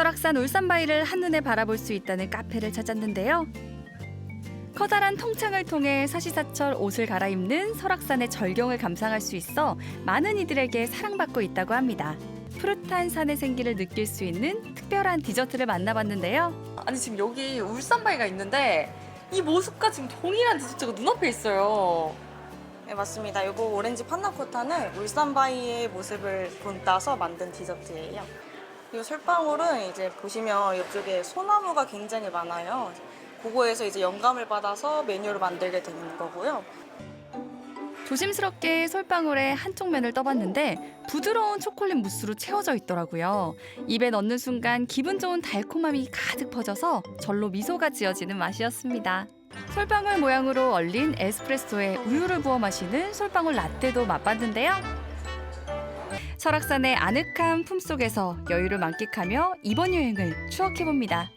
설악산 울산바위를 한눈에 바라볼 수 있다는 카페를 찾았는데요. 커다란 통창을 통해 사시사철 옷을 갈아입는 설악산의 절경을 감상할 수 있어 많은 이들에게 사랑받고 있다고 합니다. 푸릇한 산의 생기를 느낄 수 있는 특별한 디저트를 만나봤는데요. 아니 지금 여기 울산바위가 있는데 이 모습과 지금 동일한 디저트가 눈앞에 있어요. 네, 맞습니다. 이거 오렌지 판나코타는 울산바위의 모습을 본따서 만든 디저트예요. 이 솔방울은 이제 보시면 이쪽에 소나무가 굉장히 많아요. 그거에서 이제 영감을 받아서 메뉴를 만들게 되는 거고요. 조심스럽게 솔방울에 한쪽 면을 떠봤는데 부드러운 초콜릿 무스로 채워져 있더라고요. 입에 넣는 순간 기분 좋은 달콤함이 가득 퍼져서 절로 미소가 지어지는 맛이었습니다. 솔방울 모양으로 얼린 에스프레소에 우유를 부어 마시는 솔방울 라떼도 맛봤는데요. 설악산의 아늑한 품속에서 여유를 만끽하며 이번 여행을 추억해봅니다.